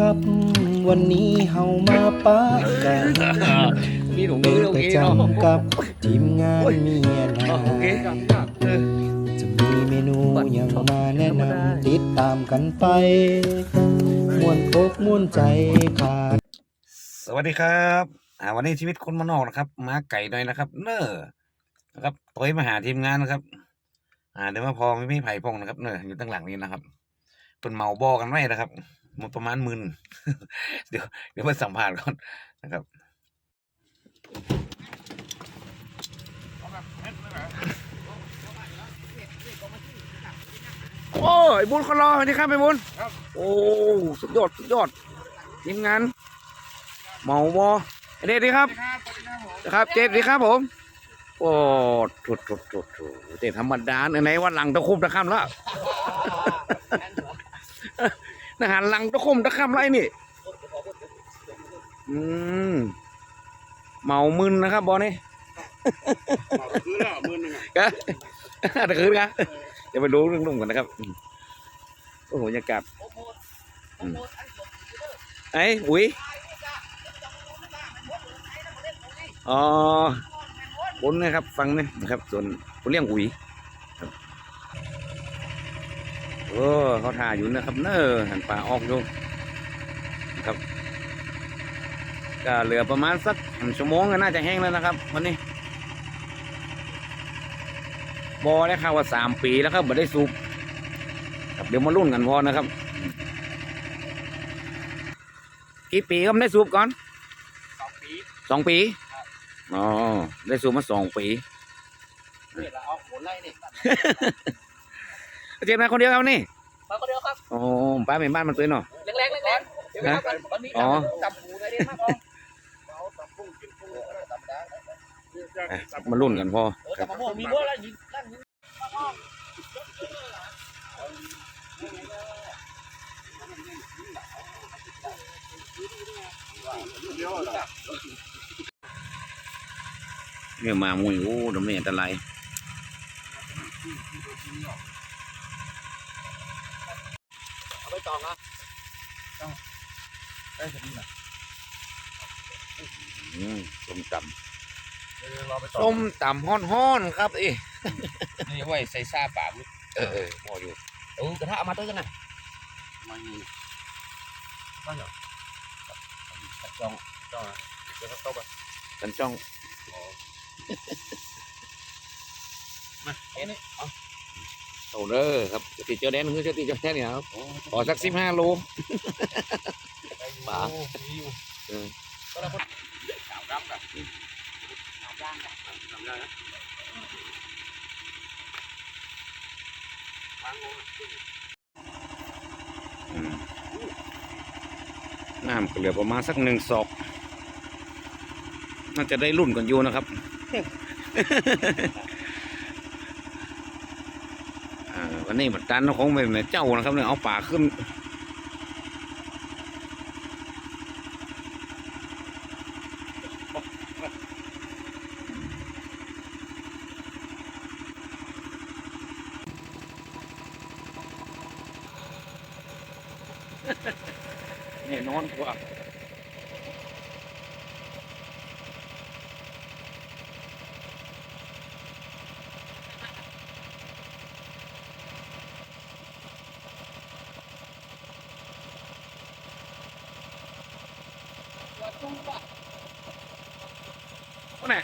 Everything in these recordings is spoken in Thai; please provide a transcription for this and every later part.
ครับ วันนี้เฮามาป้ากันมีถุงมือโอประเคจเนาะำกับทีมงานเมียนาโอเคเออจะมีเมนูอย่างมาแนะนำติดตามกันไปม่วนอกม่วนใจขาดสวัสดีครับอ่าวันนี้ชีวิตคนมานอกนะครับมาไก่หน่อยนะครับ เนอนะครับตัวมาหาทีมงานนะครับ อ่าเดี๋ยวมาพอไม่ไม่ไผ่พงนะครับ เนออยู่ตั้งหลังนี้นะครับเป็นเมาบอกันไว้นะครับ มันประมาณหมื่นเดี๋ยวเดี๋ยวมาสัมภาษณ์ก่อนนะครับโอ้ยบุญคนรอสวัสดีครับไอ้บุญโอ้สุดยอดสุดยอดทีมงานเมาบอเด็ดดีครับนะครับ เจ็ดดีครับผม โอ้ถุดถุดถุดถุดเด็ดธรรมดาไหนวันหลังตะคุมตะคำแล้ว นะฮะหลังตะคุมตะคำไรนี่ อืมเมามึนนะครับบอนี่คือละหมื่นหนึ่งอะกะตะคืนกะเดี๋ยวไปดูเรื่องนุ่มกันนะครับอืมโอ้โหบรรยากาศอืมไอ้อุ๋ยอ๋อบนนะครับ ฟังนี่นะครับ ส่วนผมเลี้ยงอุ๋ยครับ โอ้เขาถ่ายอยู่นะครับ เนอหันป่าออกอยู่นะครับก็เหลือประมาณสักหนึ่งชั่วโมงก็น่าจะแห้งแล้วนะครับ วันนี้บอได้ข่าวว่าสามปีแล้วครับบ่ได้สูบครับเดี๋ยวมารุ่นกันพอนะครับ กี่ปีครับได้สูบก่อนสองปีสองปีอ๋อได้สูบมาสองปีเนี่ยเราเอาผลไล่เนี่ย เจ็บมาคนเดียวครับนี่มาคนเดียวครับโอ้ป้าเป็นบ้านมันตัวเนาะแรงแรงแรงเดี๋ยวนะครับวันนี้อ๋อจับหูได้ดีมากอ๋อเอาจับพุ่งกินพุ่งก็ได้ธรรมดาอะมารุ่นกันพอเออจับมะม่วงมีเมื่อไรยิงนั่งยิงเนี่ยมามุ้ยโอ้ดำเนี่ยอันตรายเอา ไปต่อนะได้จะดีนะอืมส้มตเดี๋ยวเราไปำต่อส้มตำฮ้อนๆครับเอ้นี่ไว้ใส่ซาปากเออเออพออยู่เออกระทะเอามาด้วยกันนะมาอยู่บ้านเหรอจ้องจ้องเดี๋ยวเขาตบอะกันจ้อง มาเอ็นี่เอา โอ้เด้อครับจะติดเจ้าแดนคือจะติดเจ้าแดนเนี่ยครับขอสักสิบห้าโลป๋ามีอยู่เออก็แล้วคนสาวดำกับสาวย่างกับสาวย่างนะวางงอืมน้ำก็เหลือประมาณสักหนึ่งศอก น่าจะได้รุ่นกันอยู่นะครับ อันนี้บัดดันของเป็นเจ้านะครับเนี่ยเอาป่าขึ้น แน่นอนกว่า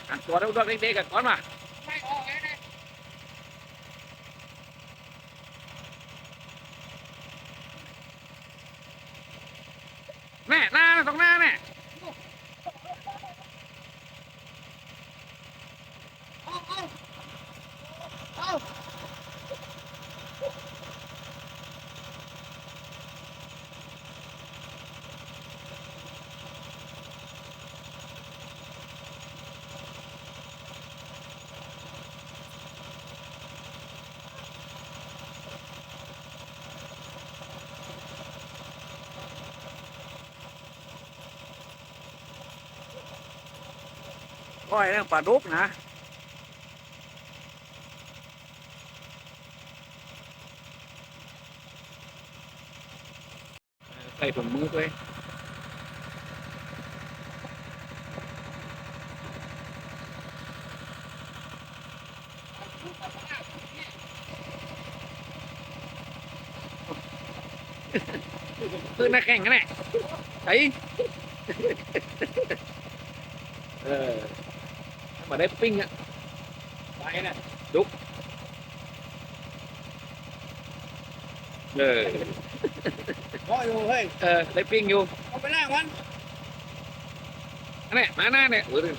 ก็ ไหนอะตัวเราเด็กๆกันก่อนมา ไม่ออกเลยนะ แน่หน้าตรงหน้าแน่ ก้อยเรื่องปลาดุกนะใส่ถุงมือด้วยคือนักแข่งกันแหละไอ้เออ มาได้ปิ้งอะไปน่ะดุกเออรออยู่เฮ้ยเออได้ปิ้งอยู่เอาไปแลกมันอันนี้มาหน้าเนี่ยเออ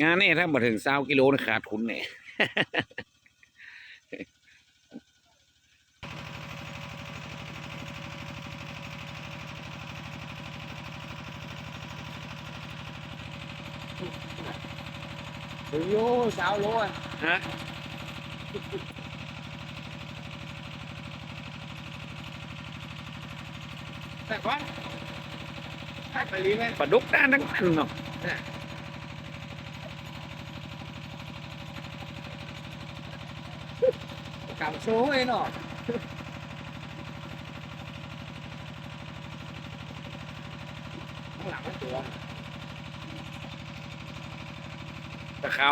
งานนี่ถ้ามาถึงสากิโลนี่ขาดทุนเนี่ยถึงอยู่สาวโลอะฮะแต่ก่อนไปรีไหมปลาดุกด้านทั้งนั้นเนาะ กำโซ่ไอ้เนาะข้า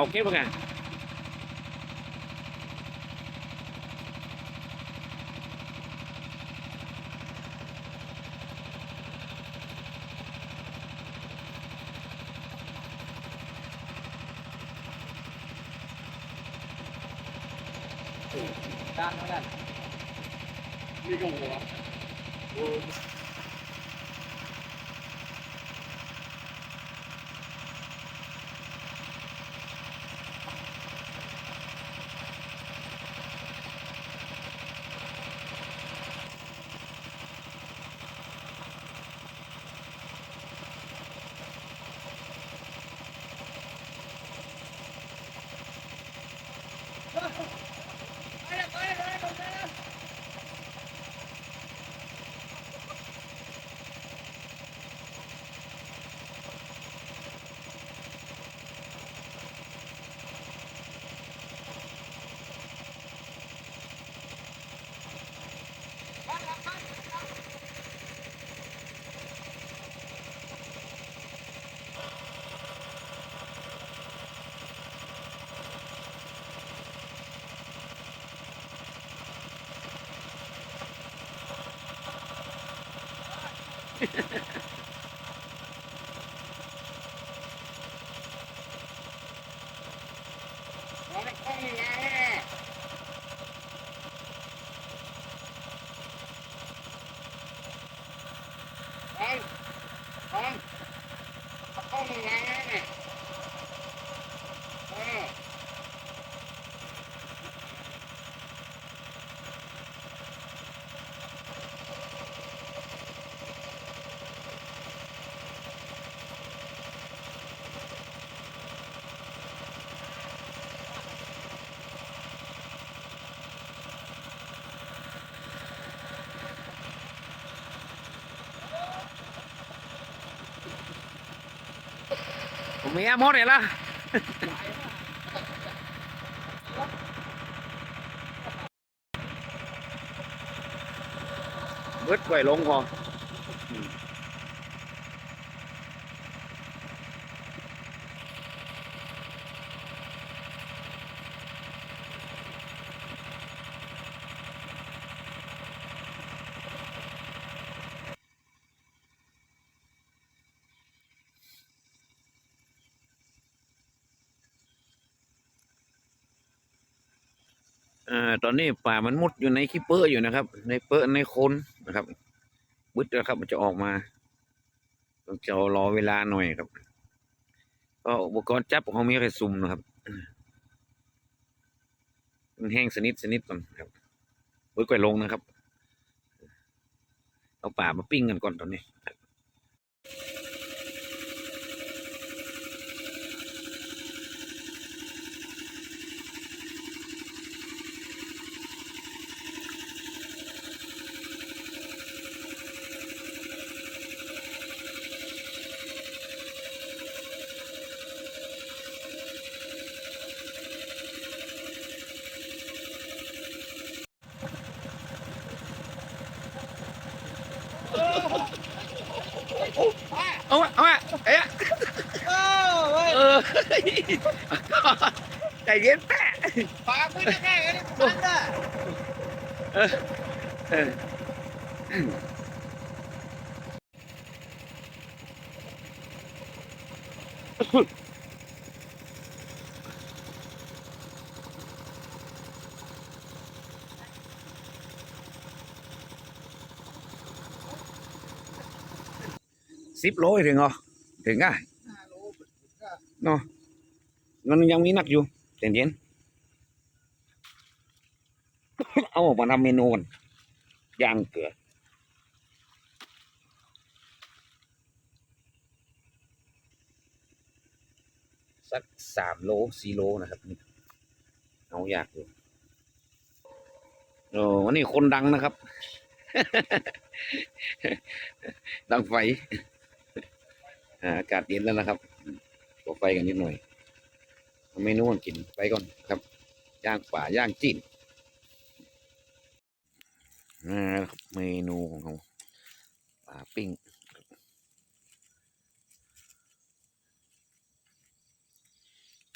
Ha, ha, ha. ผมมีหมดเลยละเบิดไว้ลงพออืมอ่า ตอนนี้ป่ามันมุดอยู่ในขี้เปื้ออยู่นะครับ ในเปื้อในโคนนะครับบึดแล้วครับมันจะออกมาต้องจะรอเวลาหน่อยครับ ก็อุปกรณ์จับของมีแค่ซุ่มนะครับมันแห้งสนิทสนิทก่อนครับเบิดไว้ลงนะครับ เอาป่ามาปิ้งกันก่อนตอนนี้ ใจเย็นแปะปากไม่ได้แค่นี้มันได้เออสิบโลถึงเหรอถึงอะเนาะมันยังมีหนักอยู่ เย็นๆเอาออกมาทำเมนูกันย่างเกลือสักสามโลสี่โลนะครับนี่เอาอยากอยู่โอ้วันนี้คนดังนะครับ ดังไฟอ่าอากาศเย็นแล้วนะครับก่อไฟกันนิดหน่อย เมนูกันกินไปก่อนครับย่างป่าย่างจีนอ่าครับเมนูของเราป่าปิ้ง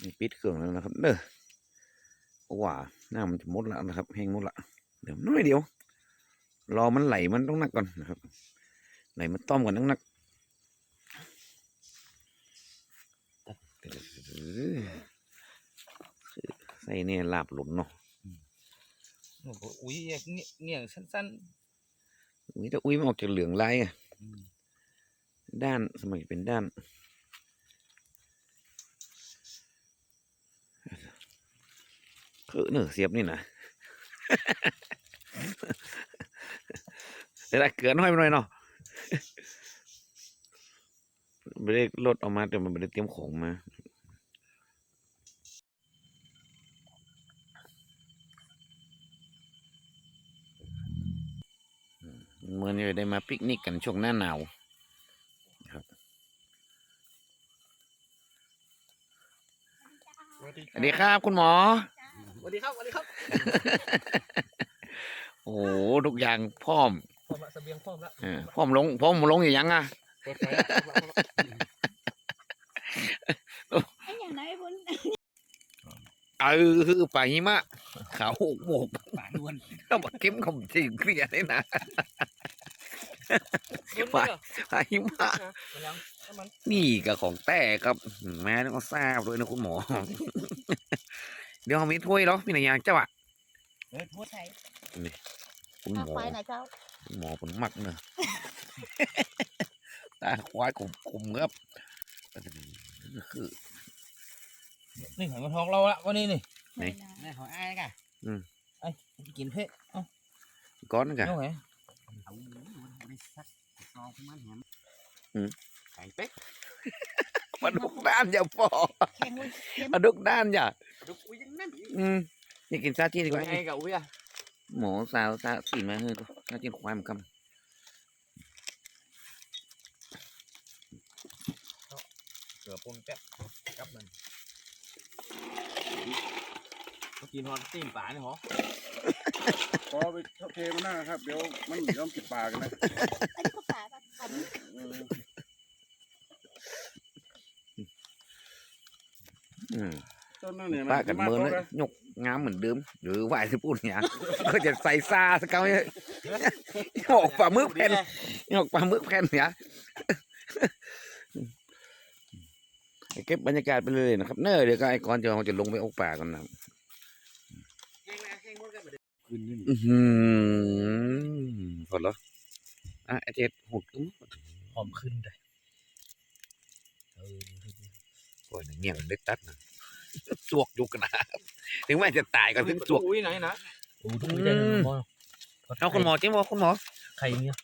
มีปิดเครื่องแล้วนะครับเด้อเพราะว่าหน้ามันจะมดแล้วนะครับแห้งมดละเดี๋ยวน้อยเดียว รอมันไหลมันต้องนักก่อนนะครับ ไหลมันต้มก่อนต้องนัก ใส่เนี่ยลาบหลุนเนาะโอ้โหอุ้ยเงี้ยเงี้ยสั้นอุ้ยแต่อุ้ยมันออกจากเหลืองลายอะด้านสมัยเป็นด้านคือเนื้อเสียบนี่นะเดี๋ยวได้เกลือน้อยไปหน่อยเนาะไม่ได้ลดออกมาแต่มันไม่ได้เตรียมของมา เหมื่อนจะได้มาปิกนิกกันช่วงหน้าหนาวครับสวัสดีครับคุณหมอๆสวัสดีครับสวัสดีครับ โอ้โหทุกอย่างพร้อมพร้อมละเสบียงพร้อมละเออพร้อมลงพร้อมลงอย่างยังอะ เปิดไฟละ ไอ้อย่างไหนคุณ เออคือป่าหิมะขาวโมกป่าด้วนต้องมาเข้มขมจริงเครียดเลยนะด้วนป่าเลยเหรอป่าหิมะมันยังถ้ามันนี่ก็ของแต่ครับอืมแม่ต้องทราบด้วยนะคุณหมอ เดี๋ยวเอามีถ้วยเหรอมีอะไรอย่างเจ้าอะเฮ้ยโทษใช่คุณหเอามอไฟไหนเจ้าคุณหมอผมมักเนอะตาควายขมขมๆครับคือ นี่หอยมาทองเราละวันนี้นี่ไหน นี่หอยอ้ายกะอืม ไอ้จะกินเพ่เอ้าก้อนนึงกันเอาไงเอาได้สักซองประมาณแหมอืม ไก่เป๊กมาดุกด้านอย่าพอแข็งเลยเค็มมาดุกด้านอย่าดูคุยยังนั่นอีกอืมนี่กินซาจีนดีกว่าไอ้กับอุ้ยอะหมอสาวซาสีมาเฮ้ยซาจีนควายมันคเกือบปนแป๊บกับมัน มากินฮอนตีนป่าเนี่ยเหรอพอไปเทมันนะครับ เดี๋ยวมันยอมกินปลากันนะอันนี้ก็ฝาแบบฝันำอืมต้นนั่นเนี่ยป้ากันเมินเลเลยยกงามเหมือนเดิมหรือว่าที่พูดเนี่ยก็จะใส่ซาสกาวเนี่ยออกปลาหมึกแผ่นออกปลาหมึกแผ่นเนี่ย เก็บบรรยากาศไปเลยนะครับ เนอะเดี๋ยวก็ไอ้กอนจะเราจะลงไปออกป่ากันนะครับแห้งแล้วแห้งหมดกันไปเลยคืนนี้อือหือพอแล้วอะไอเจ็ดหุดอื้อหอมขึ้นเลยเออโอ้ยเงี้ยมันได้ตัดนะจวกยุกนะถึงแม้จะตายก็ถึงจวกอุ้ยไหนนะโอ้ทุกคนได้เลยหมอเอาคุณหมอจิ้มบอกคุณหมอไข่เนี่ย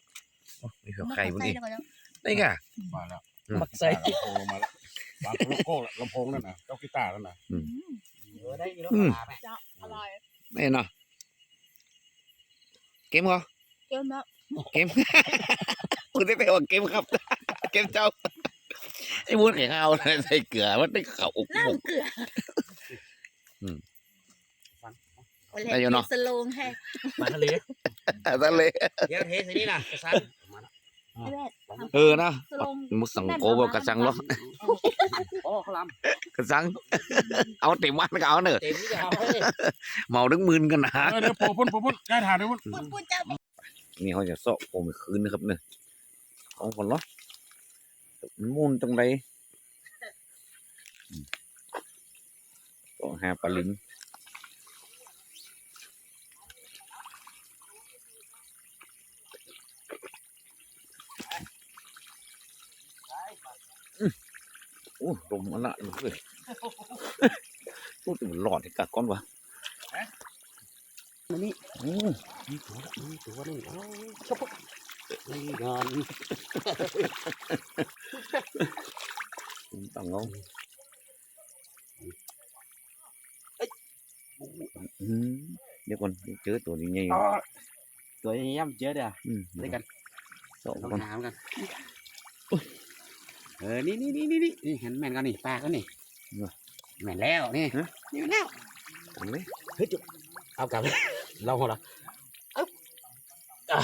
มีเผื่อใครบ้างใส่ดิแล้วก็แล้วได้ก่ะมาแล้วมักใส่ลำโพงลงมาแล้ว วางโลโก้ละลำโพงนั่นนะเจ้ากีตาร์นั่นนะอืมเออได้อยู่แล้วอืมปลาแม่เจ้าอร่อยได้เนาะเกมเหรอเกี่ยวเนาะเกมคุณได้ไปว่าเกมครับ เกมเจ้าไอ้วุ้นแข็งเอาเลยใส่เกลือมันได้เขาอกน้หมกำเกลืออืมวันได้อยู่เนาะสโลงให้ปลาทะเลทะเลเดี๋ยวเทใส่นี่นะกระซันไอ้แม่ เออนะสโลงมุสังโกบกระจังหรอโอ้เขาลกระสัง เอาเต็มวันก็เอาเนอะเต็มที่จะเอาให้เมาถึงหมื่นกันนะเออเดี๋ยวโผล่พุ่นโผล่พุ่นได้ถ่ายด้วยพุ่นปุ่นปุ่นเจ้านี่เขาจะเสาะโผมคืนนะครับเนี่ยเอาคนละมันมุนตรงใดอืมก็หาปลาลิง โอ้ลมมันละเลยพูดถึงหลอดไอ้กะก้อนวะมานี่โอ้มีตัวละมีตัวนี่เอาชบนี่งานต้องเอาอืมเดี๋ยวก่อนเจอตัวนี้ไงตัวนี้ย่ำเจอเด้ออืมได้กันสองลองคนถามกัน เออ นี่นี่นี่นี่นี่นี่เห็นแม่นกันนี่ปลากันนี่แม่นแล้วนี่นี่แม่นแล้วทำเลยเฮ้ยจุ๊บเอากลับเราหัวละเอ้าอะ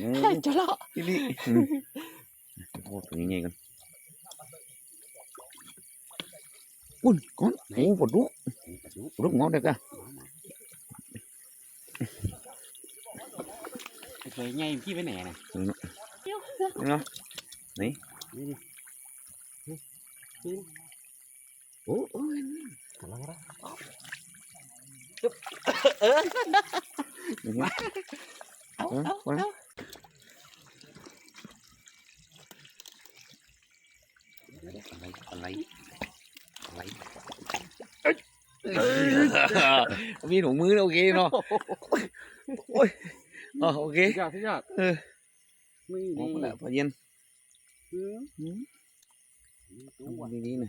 อืมจะละอีนี่อืมโอ้ตัวนี้ไงกันอุ้ยก้อนโอ้ปวดดุปวดดุงอเด็กอะเคยไงพี่ไปไหนน่ะเนาะนี่นี่นี่ นี่โอ้โอ้ยกำลังละจุ๊บเอออืมเอาเออเอาเอา เอาอะไรอะไรอะไร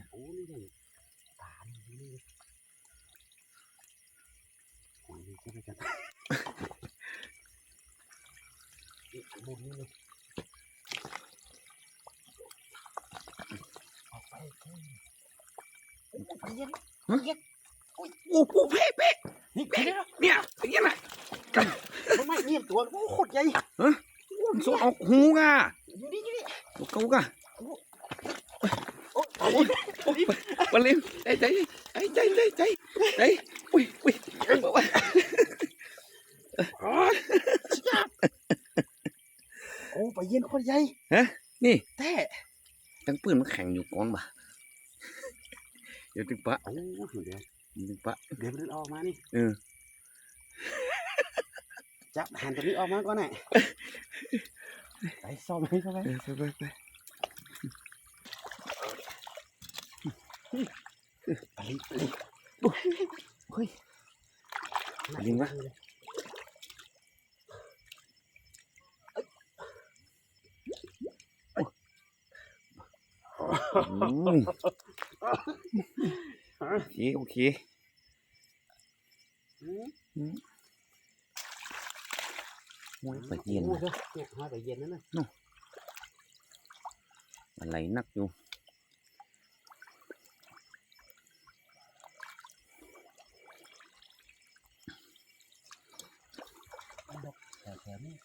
มีถุงมือโอเคเนาะโอ้ยอ๋อโอเคสุดยอดสุดยอดเออไม่โอ้ดีคนละพอเย็นอืมอืมตัวดีๆนะโอ้นี่ไงตานี่นี่โอ้ยนี่จะไปกันนี่อันบนนี่เลยออกไปเย็นโอ้โหเพ่เพ่นี่เดี๋ยวเนี่ยอย่างเงี้ยนะทำไมเนี่ยตัวโอ้โคตรใหญ่โอ้ยโซออกหูกะอยู่นี่อยู่นี่ลูกเขากะโอ้โหปลาเลี้ยงใจใจใจใจใจใจใจอุ้ยอุ้ยโอ้ไปเย็นโคตรใหญ่นี่แต่ตั้งปืนมันแข็งอยู่ก่อนบ่ะเดี๋ยวตึกปะโอ้เดี๋ยวตึกปะเดี๋ยวมันออกมานี่เออจับหันตัวนี้ออกมาก่อนน่ะไปซ่อมให้เข้าไปไปไป ปไปเลยเฮ้ยยิงวะอืมโอเคโอเคโอ้ยไปเย็นโอ้นะเดี๋ยวเนี่ยห้อยไปเย็นนั่นน่ะอะไรนักอยู่ แต่แต่นี่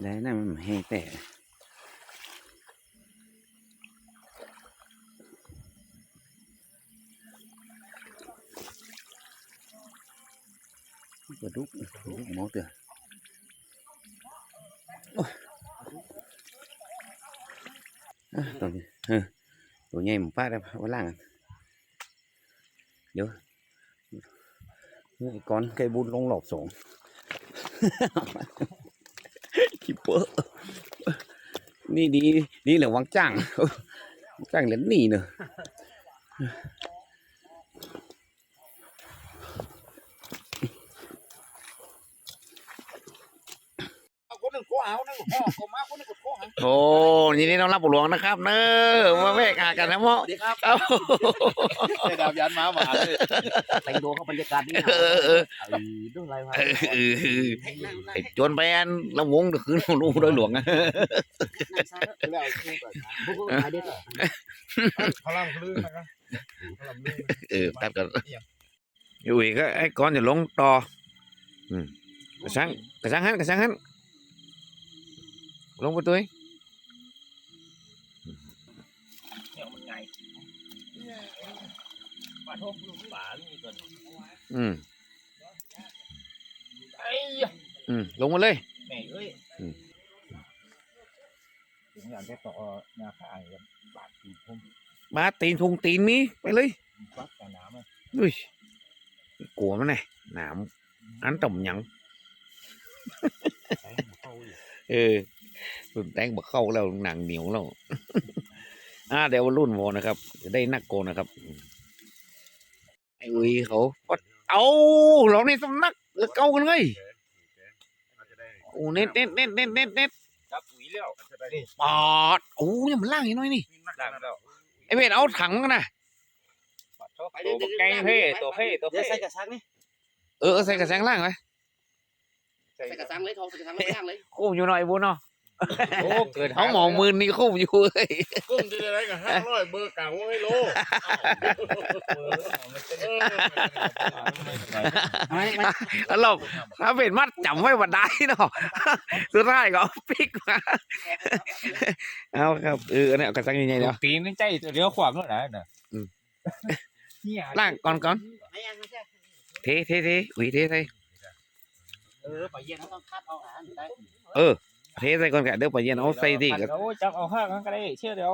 แล้วนั่นมันแห้งแต่กระ นี้เออตัวใหญ่หมูป้าได้วันล่างอะเดี๋ยวนี่ไอ้ก้อนไก่บุญลงหลอกสองคิปเปอร์นี่ดีนี่แหละวังจ้างวังจ้างเหรียญนี่เนอะคนหนึ่งโค้เอาหนึ่งห่อก็มาคนหนึ่งก็โค้หาโอ้ ยินดีต้อนรับปู่หลวงนะครับเนอะมาแวกหากันนะหมอสวัสดีครับเอ้าได้ดาวยันมาหมาเลยแต่งตัวเข้าบรรยากาศนี่นะเออเออไอ้ด้วยอะไรวะเออเออเออไอ้จนไปอันละวงเดือคืนรู้โดยหลวงอะแล้วคู่กันพวกนายเด็ดเหรอพลังคลื่นนะครับพลังลื่นเออตัดกันอยู่อีกก็ไอ้ก้อนจะลงต่ออืมกระชังกระชังหันกระชังหันลงไปตัว ปลาทบปลามีตัวอืมไอ้ยอืมลงมาเลย แม่เอ้ยถึงอยากจะต่อหน้าข้างกับบาดตีพุ่มมาตีนทุงตีนมีไปเลยฟักแต่น้ำอะอุ้ยกลัวมันไงหนามอันต่ำหยังแทงเข้าอยู่เออรุ่นแตงบักเข้าแล้วหนังเหนียวแล้ว อ่าเดี๋ยวรุ่นโวนะครับ จะได้นักโกนนะครับ ไอ้อุ้ยเขาก็เอาเราในสำนักเออเก้ากันเลยโอ้เน็ตเน็ตเน็ตเน็ตเน็ตเน็ตจับปุ๋ยแล้วปอดโอ้ยังมันล่างอีกหน้อยนี่ดังแล้วไอ้เวทเอาถังกันนะตัวไก่เพ่ตัวเพ่ตัวเดี๋เพ่ยวใส่กระชังนี่เออเอาใส่กระแสงล่างไว้ใส่กระชังเลยทองใส่กระชังเลยย่างเลยคู่อยู่หน่อยบุญเนาะ โอ้เกิดเขาหมองมือนี่คู่อยู่เอ้ยกุ้งจะได้กับห้าร้อยเบอร์กลางว่าให้โลไม่ไม่แล้วเราถ้าเป็นมัดจำไว้บันไดเนาะสุดท้ายก็เอาปิกมาเอาครับเออเนี่ยเอากระสังยังไงเนาะตีนนี่ใจตัวเดียวขวางแล้วนะน่ะอืมเนี่ยล่างก่อนก่อนไม่ย่างไม่ใช่เทเทเทอุ้ยเทใส่เออปลาเย็นเขาต้องคัดเอาอาหารได้เทใส่ก่อนกะเดี๋ยวไปเย็นเอาใส่ดีกับโอ้จับเอาห้างก็ได้เชื่อเดียว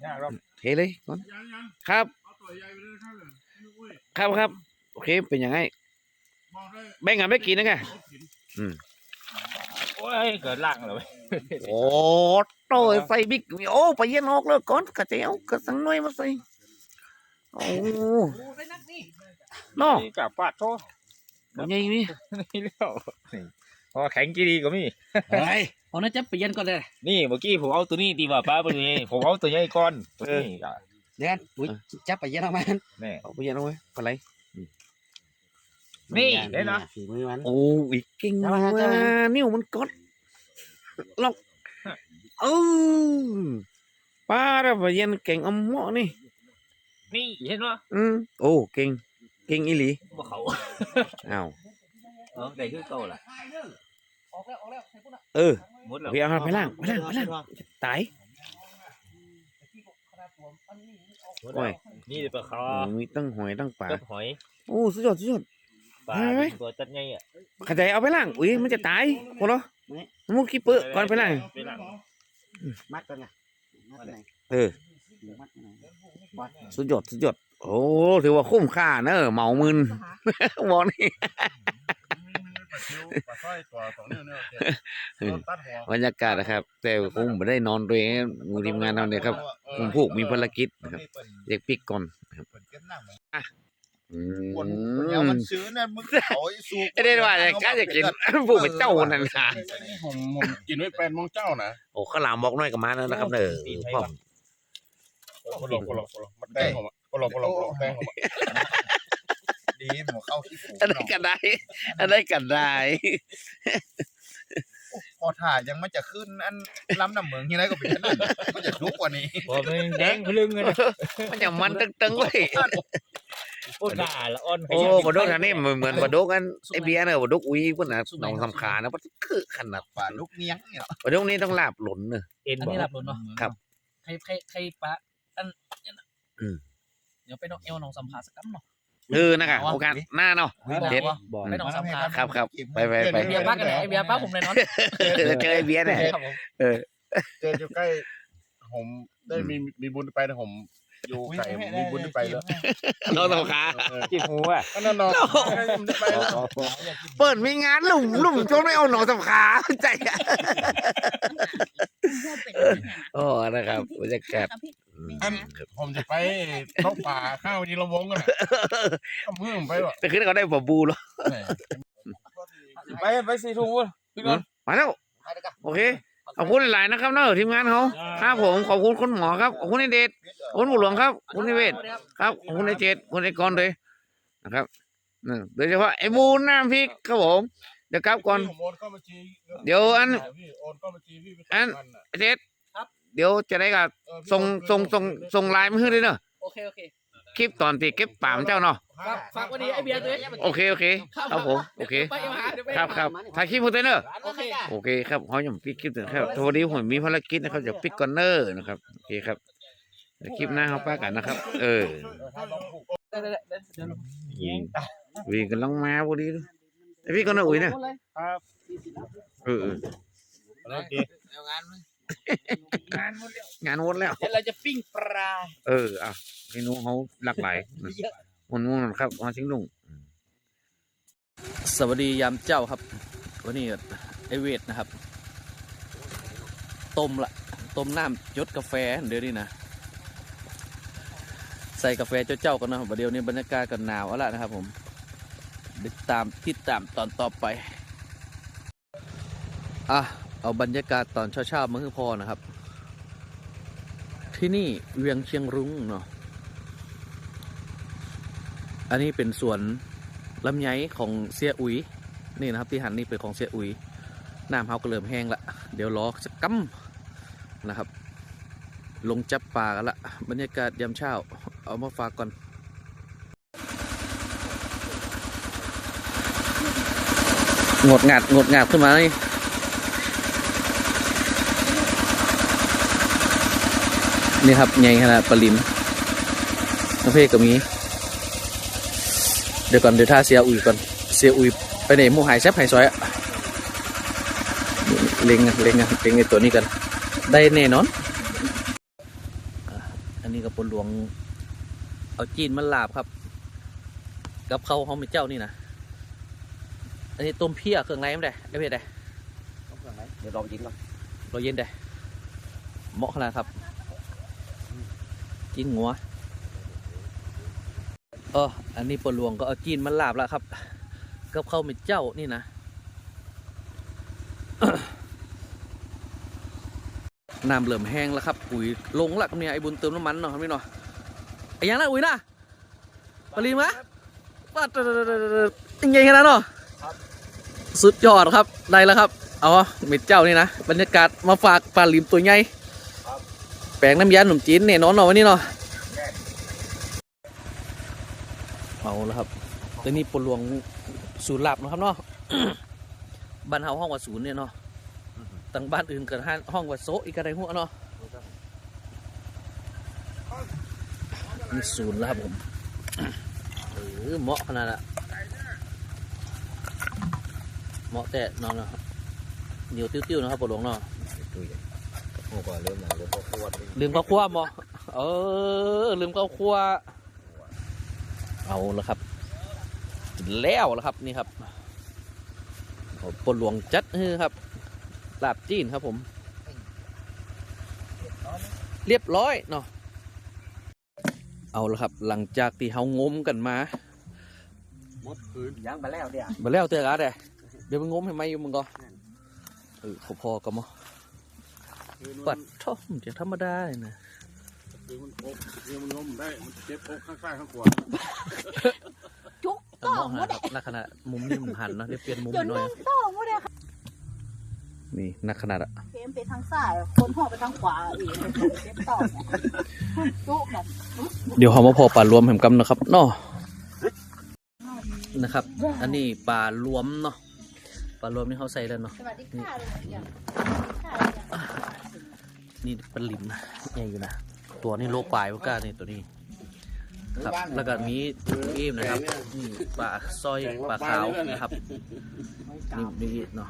เนี่ยเราเทเลยก่อนยังยังครับเอาตัวใหญ่ไปเลยครับเลยอุ้ยครับครับโอเคเป็นยังไงมองได้แบ่งกันไม่กินนะไงโอ้ยเกิดล่างเลยโอ้โตยใส่บิ๊กโอ้ไปเย็นออกเลยก่อนกะเจียวกระสังน้อยมาใส่โอ้เนาะนี่กับปาดโทษมันยังนี่นี่แล้ว นี่พอแข็งกี่ดีก็มีเฮ้ยเอาน่าจะไปเย็นก่อนเลยนี่เมื่อกี้ผมเอาตัวนี้ตีว่าป้าไปนี่ผมเอาตัวใหญ่ก่อนตัวนี้ก็เดี๋ยวอุ้ยจับไปเย็นเอามันแม่เอาไปเย็นเอาไว้ปลาไหลนี่ได้นะฝีมือมันโอ้ยเก่งเอามามาเอามานิ้วมันกดลอกเออป้าเราไปเย็นเก่งอมเหมาะนี่นี่เห็นปะอืมโอ้เก่งเก่งอีหลีบ่เขาอ้าวเออได้คือโตล่ะ ออกแล้วออกแล้วใส่พุ่นอะเออหมดแล้วพี่เอาไปล่างไปล่างไปล่างตายโอ้ยนี่ปลาคอโอ้มีตั้งหอยตั้งปลากับหอยโอ้สุดยอดสุดยอดปลาเฮ้ยตัวจัดใหญ่อะเข้าใจเอาไปล่างอุ้ยมันจะตายพอเหรอมุกกี้เปื้อก่อนไปล่างไปล่างมัดกันไงมัดไหนเออมัดไหนสุดยอดสุดยอดโอ้ถือว่าคุ้มค่าเนอะเหมามึนบอกนี่ปลาชิวปลาสร้อยตัวสองนิ้ บรรยากาศนะครับ แต่คงไม่ได้นอนตัวเองมูทีมงานเราเนี่ยครับผมผูกมีภารกิจนะครับเรียกปิกก่อนนะครับอืคนมเดียวมันซื้อนั่นมึงเอาไอ้สูไอ้เด่นว่าจะกล้าจะกินผูกเป็นเจ้านั่นนะผมผมกินไม่เป็นมองเจ้านะโอ้ข้าวหลามบอกน้อยกับมาแล้วนะครับเด้อพ่อมคนหลอกคนหลอกคนหลอกมันแตงผมอะคนหลอกคนหลอกคนหลอกแตงผมอะ ดีหมูเข้าขี้ฝูงอันนี้กันได้อันนี้กันได้ พอถ่ายยังมันจะขึ้น อันล้ำน้ำเมืองที่ไหนก็เป็นขนาดมันจะทุกกว่านี้พอมันแดงพลึงเลยนะมันจะมันตึงๆเว้ยโอ้ด่าละอ่อนโอ้บดกอันนี้เหมือนเหมือนบดกอันไอเบียร์เนอะบดกอุ้ยพวกน่ะน้องสำคาญนะเพราะคือขนาดป่าลูกเมียงเนี่ยบดกนี้ต้องลาบหล่นเนอะเอ็นอันบอกนี้หลับหลุนเนาะครับใครใครใครปะอันอืมเดี๋ยวไปน้องเอวน้องสัมผัสสักกั๊เนาะ เออนะครับโอกาสหน้าเนาะเด็ด บอกไปน้องสัมผัสครับครับไปไปไปไอเบียร์ป้ากันไหนไอเบียร์ป้าผมเลยเนาะเออเจอไอเบียร์เนี่ยครับผมเจออยู่ใกล้ ผมได้มีมีบุญไปนะผมอยู่ไก่มีบุญไปแล้วน้องสำคาญจิ้มหูอะก็นั่นนอนไปแล้วเปิดมีงานหลุ่มหลุ่มจนไม่เอาหนองสำคาญใจอะโอ้นะครับบรรยากาศ อืมอันผมจะไปเข้าป่าข้าวดีละวงกันก็เพิ่มไปว่ะไปขึ้นเขาได้บบูเหรอไปไปสี่ทุ่มวะพี่นนท์มาแล้วโอเคขอบคุณหลายๆนะครับเนอะทีมงานเขาครับผมขอบคุณคุณหมอครับขอบคุณไอเดชขอบคุณบุญหลวงครับขอบคุณไอเวทครับขอบคุณไอเจตขอบคุณไอกรเลยนะครับอืมโดยเฉพาะไอบูนน้ำพริกครับผมเดี๋ยวกลับก่อนผมโอนเข้าบัญชีเดี๋ยวอันพี่โอนเข้าบัญชีพี่ไปอันพัะไอเจต เดี๋ยวจะได้กับเออพี่ส่งโอนส่งส่งส่งไลน์มาให้ด้วยเนอะโอเคโอเคคลิปตอนที่เก็บป่ามเจ้าเนาะฝากฝากวันนี้ไอเบียร์ด้วยโอเคโอเคครับผมโอเค ไปเอาหาเดี๋ยวไป ครับครับถ่ายคลิปพูดได้เนอะ โอเค โอเคครับเขาจะปิดคลิปถึงครับวันนี้ผมมีภารกิจนะครับจะปิดก่อนเนอร์นะครับ โอเคครับเดี๋ยวคลิปหน้าเขาป้ากันนะครับ เออ ได้ได้ได้เดี๋ยวลงวีกันลังมาพอดีเลยไอพี่ก็น่าอุ้ยเนี่ยครับ เออเออโอเคเอางานมั้ย งานหมดแล้ว เดี๋ยวเราจะปิ้งปลาเอออะเมนูเขาหลากหลายมันม่วนๆครับมาชิงลุงสวัสดียามเจ้าครับ วันนี้ไอเวทนะครับ ต้มละต้มน้ำยดกาแฟเดี๋ยวนี้นะใส่กาแฟเจ้าๆกันนะครับเดี๋ยวนี้บรรยากาศกันหนาวแล้วนะครับ ผมติดตามติดตามตอนต่อไปอะเอาบรรยากาศตอนเช้าๆมาให้พอนะครับ ที่นี่เวียงเชียงรุ้งเนาะ อันนี้เป็นสวนลำไยของเสียอุ๋ยนี่นะครับที่หันนี่เป็นของเสียอุ๋ยน้ำเขาก็เริ่มแห้งละเดี๋ยวรอสักกัมนะครับ ลงจับปลากันละบรรยากาศยามเช้า เอามาฝากก่อนงดงาดงดงาดขึ้นมานี่ นี่ครับไงขนาดปลาลิมน้ำเพกก็มี เดี๋ยวก่อนเดี๋ยวท่าเสียอุ๋ยก่อน เสียอุ๋ยไปไหนหมูหายแซบหายซอยอะเล็งอะเล็งอะเล็งไอตัวนี้กัน ได้แน่นอนอะอันนี้ก็ปนหลวง เอาจีนมาลาบครับ กับเขาวหอมเป็นเจ้านี่นะอันนี้ต้มเพี้ยเครื่องในไม่ได้ไอ้เพชรได้เดี๋ยวลองกินก่อนเราเย็นได้เหมาะขนาดครับ จีนงัวเอออันนี้ปนหลวงก็เอาจีนมาลาบแล้วครับ กับเข้าวเป็นเจ้านี่นะน้ำเริ่อมแห้งแล้วครับอุ๋ยลงละกเนี่ยไอ้บุญเติมน้ำมันเนาะครับนี่เนาะไอ้ยังนะอุ๋ยนะปรีมะปัดยังไงขนาดเนาะสุดยอดครับได้แล้วครับ เอาเม็ดเจ้านี่นะบรรยากาศมาฝากปลาลิมตัวใหญ่ ปลงน้ำยาขนมจีนเนี่ยนอนเนาะวันนี้เนาะเอาแล้วครับตัวนี้ปนหลวงศูนย์หลับนะครับเนาะบ้านเฮาห้องว่าศูนย์เนี่ยเนาะต่างบ้านอื่นเกิดห้องว่าโซอีกอะไรหัวเนาะนี่ศูนย์แล้วครับผมเออเหมาะขนาดน่ะเหมาะแต่นอนเนาะเหนียวติ้วๆนะครับปวดหลวงเนาะ โอ้ก่อนเริ่มหนังเริ่มพอขวดลืมข้าวคั่วมอเออ ลืมข้าวคั่วเอาแล้วครับแล้วแล้วครับนี่ครับปนหลวงจัดฮือครับลาบจีนครับผม เรียบร้อยเนาะเอาละครับ หลังจากที่เฮางมกันมาหมดคืนย่างไปแล้วเดี๋ยวมาแล้วเตะกันเด้เดี๋ยวไปงมให้ไหมอยู่มึงก็เออขอพอกันมั้งคืน ปัวัดนท่อมจะธรรมดาเลยนะคืนมันอกคืนมันงมได้ มันเจ็บอกข้างซ้ายข้างขวาจุกต้ต้อองงนะว่าคได้รับนักขนาดมุมนี้มุมหันเนาะเดี๋ยวเปลี่ยนมุมเดี๋ยวหน่อยนึ่งต้องว่าได้ค่ะนี่นักขนาดอะเฟมไปทางซ้าย คนห่อไปทางขวาอีกเฟมต่อเนี่ยจุกแบบเดี๋ยวเขามาพอปลารวมแหมกันนะครับเนาะนะครับ อันนี้ปลารวมเนาะปลารวมนี่เขาใส่แล้วเนาะสวัสดีค่ะ เลยอย่างนี่ปลาลิมนะใหญ่อยู่นะ ตัวนี้โลปลายพวกกล้านี่ตัวนี้ ครับ แล้วก็มีเอมนะครับนี่ปลาสร้อยปลาขาวนะครับนี่นี่เนาะ